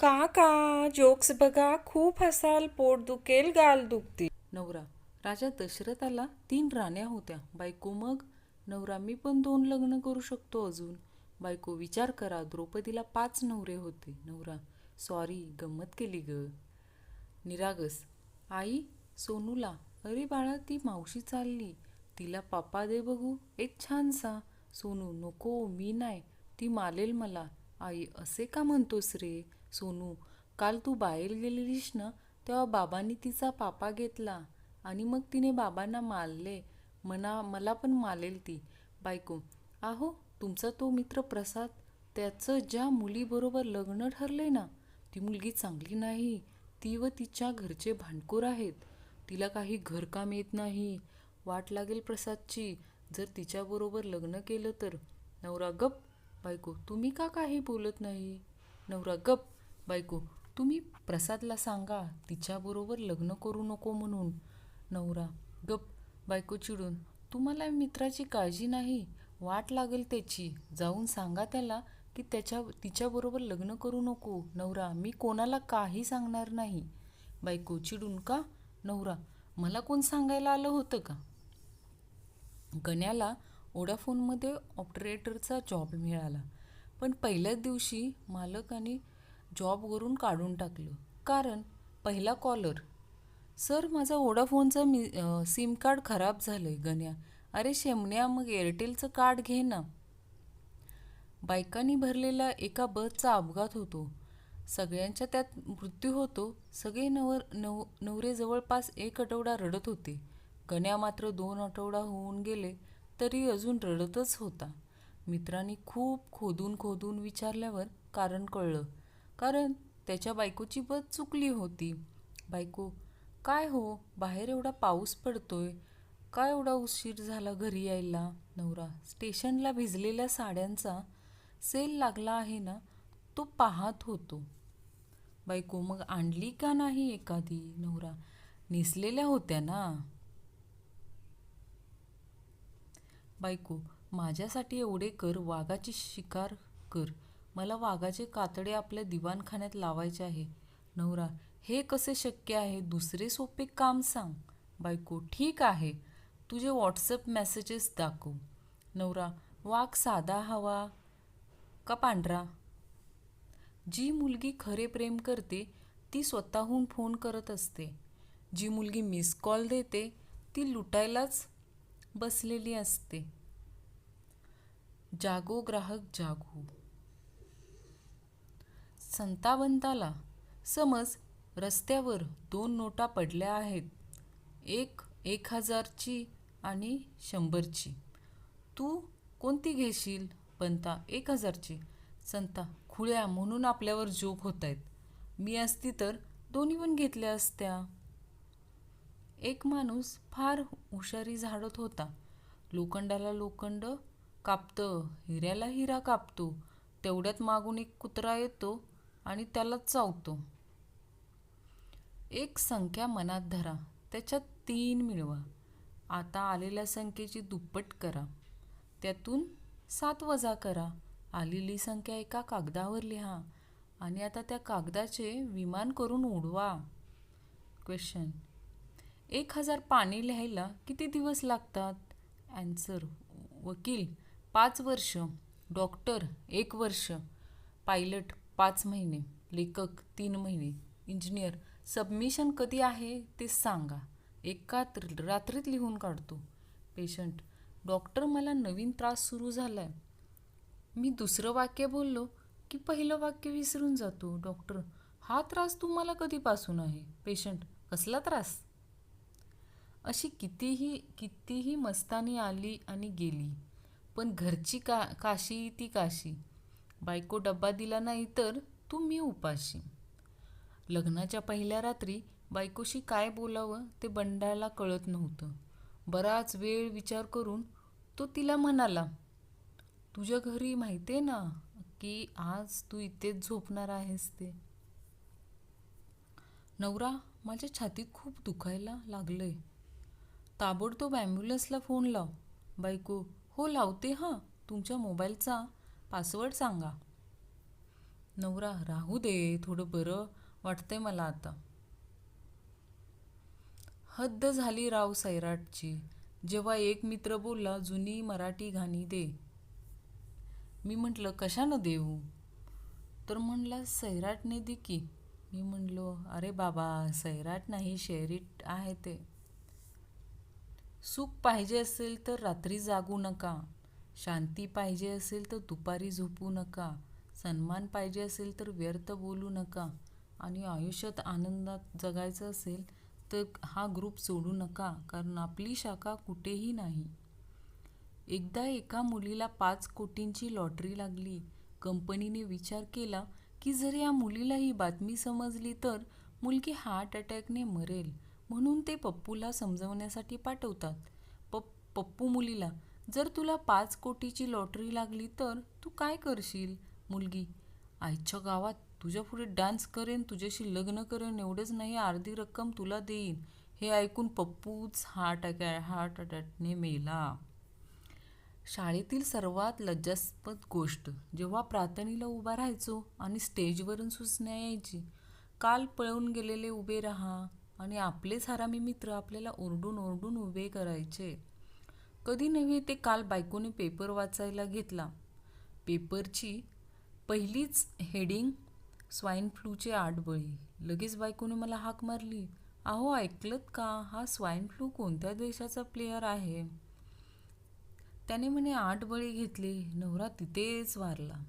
काका जोक्स बघा खूप हसाल पोट दुखेल गाल दुखतील. नवरा राजा दशरथाला तीन राण्या होत्या. बायको मग? नवरा मी पण दोन लग्न करू शकतो अजून. बायको विचार करा द्रौपदीला पाच नवरे होते. नवरा सॉरी गंमत केली ग. निरागस आई सोनूला अरे बाळा ती मावशी चालली. तिला पापा दे बघू एक छानसा. सोनू नको मी नाही. ती मालेल मला. आई असे का म्हणतोस रे? सोनू काल तू बाहेर गेलेलीस ना तेव्हा बाबांनी तिचा पापा घेतला आणि मग तिने बाबांना मारले. मना मला पण मालेल ती. बायको आहो तुमचा तो मित्र प्रसाद त्याचं ज्या मुलीबरोबर लग्न ठरले ना ती मुलगी चांगली नाही. ती व तिच्या घरचे भांडकोर आहेत. तिला काही घरकाम येत नाही. वाट लागेल प्रसादची. जर तिच्याबरोबर लग्न केलं तर. नवरा गप. बायको तुम्ही का काही बोलत नाही? नवरा गप. बायको तुम्ही प्रसादला सांगा तिच्याबरोबर लग्न करू नको म्हणून. नवरा गप बायको चिडून तुम्हाला मित्राची काळजी नाही वाट लागेल त्याची. जाऊन सांगा त्याला की त्याच्या तिच्याबरोबर लग्न करू नको. नवरा मी कोणाला काही सांगणार नाही. बायको चिडून का? नवरा मला कोण सांगायला आलं होतं का? गण्याला ओडाफोनमध्ये ऑपरेटरचा जॉब मिळाला. पण पहिल्याच दिवशी मालक आणि जॉबवरून काढून टाकलं. कारण पहिला कॉलर सर माझा ओडाफोनचं मी सिम कार्ड खराब झालं आहे गण्या. अरे शेमण्या मग एअरटेलचं कार्ड घे ना. बायकांनी भरलेला एका बसचा अपघात होतो. सगळ्यांच्या त्यात मृत्यू होतो. सगळे नवर नव नवरे जवळपास एक आठवडा रडत होते. गण्या मात्र दोन आठवडा होऊन गेले तरी अजून रडतच होता. मित्रांनी खूप खोदून खोदून विचारल्यावर कारण कळलं कारण त्याच्या बायकोची बस चुकली होती. बायको काय हो? बाहेर एवढा पाऊस पडतोय. काय एवढा उशीर झाला घरी यायला? नवरा स्टेशनला भिजलेल्या साड्यांचा सेल लागला आहे ना तो पाहत होतो. बायको मग आणली का नाही एखादी? नवरा नेसलेल्या होत्या ना. बायको माझ्यासाठी एवढे कर वाघाची शिकार कर. मला वाघाचे कातडे आपल्या दिवाणखान्यात लावायचे आहे. नवरा हे कसे शक्य आहे? दुसरे सोपे काम सांग. बायको ठीक आहे. तुझे व्हॉट्सअप मेसेजेस दाखव. नवरा वाघ साधा हवा का पांढरा? जी मुलगी खरे प्रेम करते ती स्वतःहून फोन करत असते. जी मुलगी मिस कॉल देते ती लुटायलाच बसलेली असते. जागो ग्राहक जागो. संतावंताला. समज रस्त्यावर दोन नोटा पडल्या आहेत. एक एक हजारची आणि शंभरची. तू कोणती घेशील? पंता एक हजारची संता खुळ्या म्हणून आपल्यावर जोक होत आहेत मी असती तर दोन्ही पण घेतल्या असत्या. एक माणूस फार हुशारी झाडत होता. लोखंडाला लोखंड कापतं हिऱ्याला हिरा कापतो. तेवढ्यात मागून एक कुत्रा येतो. आणि त्याला चावतो. एक संख्या मनात धरा त्याच्यात तीन मिळवा. आता आलेल्या संख्येची दुप्पट करा. त्यातून सात वजा करा. आलेली संख्या एका कागदावर लिहा आणि आता त्या कागदाचे विमान करून उडवा. क्वेश्चन एक हजार पाणी लिहायला किती दिवस लागतात? ॲन्सर वकील पाच वर्ष. डॉक्टर एक वर्ष. पायलट पाच महिने लेखक तीन महिने इंजिनियर सबमिशन कधी आहे ते सांगा. एका रात्रीत लिहून काढतो. पेशंट डॉक्टर मला नवीन त्रास सुरू झाला आहे मी दुसरं वाक्य बोललो की पहिलं वाक्य विसरून जातो डॉक्टर हा त्रास तुम्हाला कधीपासून आहे? पेशंट कसला त्रास? अशी कितीही कितीही मस्तानी आली आणि गेली. पण घरची का काशी ती काशी. बायको डब्बा दिला नाही तर तू मी उपाशी. लग्नाच्या पहिल्या रात्री बायकोशी काय बोलावं ते बंडाला कळत नव्हतं. बराच वेळ विचार करून तो तिला म्हणाला तुझ्या घरी माहिती आहे ना की आज तू इथेच झोपणार आहेस ते? नवरा माझ्या छातीत खूप दुखायला लागलंय. ताबडतोब ॲम्ब्युलन्सला फोन लाव. बायको हो लावते हां. तुमच्या मोबाईलचा पासवर्ड सांगा. नवरा राहू दे थोडं बरं वाटतंय मला आता. हद्द झाली राव सैराटची. जेव्हा एक मित्र बोलला जुनी मराठी घाणी दे. मी म्हटलं कशानं देऊ? तर म्हणला सैराटने दे की. मी म्हणलो अरे बाबा सैराट नाही शेरीट आहे ते. सुख पाहिजे असेल तर रात्री जागू नका. शांती पाहिजे असेल तर दुपारी झोपू नका. सन्मान पाहिजे असेल तर व्यर्थ बोलू नका. आणि आयुष्यात आनंदात जगायचं असेल तर हा ग्रुप सोडू नका कारण आपली शाखा कुठेही नाही. एकदा एका मुलीला पाच कोटींची लॉटरी लागली. कंपनीने विचार केला की जर या मुलीला ही बातमी समजली तर मुलगी हार्ट अटॅकने मरेल म्हणून ते पप्पूला समजवण्यासाठी पाठवतात. पप पप्पू मुलीला जर तुला पाच कोटीची लॉटरी लागली तर तू काय करशील? मुलगी आईच्या गावात तुझ्या पुढे डान्स करेन तुझ्याशी लग्न करेन एवढंच नाही अर्धी रक्कम तुला देईन. हे ऐकून पप्पूच हार्ट अटॅ हार्ट अटॅकने मेला. शाळेतील सर्वात लज्जास्पद गोष्ट जेव्हा प्रार्थनेला उभा राहायचो आणि स्टेजवरून सूचना यायची काल पळून गेलेले उभे राहा आणि आपलेच हरामी मित्र आपल्याला ओरडून ओरडून उभे करायचे. कधी नव्हे ते काल बायकोने पेपर वाचायला घेतला. पेपरची पहिलीच हेडिंग स्वाईन फ्लूचे आठ बळी लगेच बायकोने मला हाक मारली. अहो ऐकलत का? हा स्वाईन फ्लू कोणत्या देशाचा प्लेयर आहे? त्याने म्हणे आठ बळी घेतले. नवरा तिथेच वारला.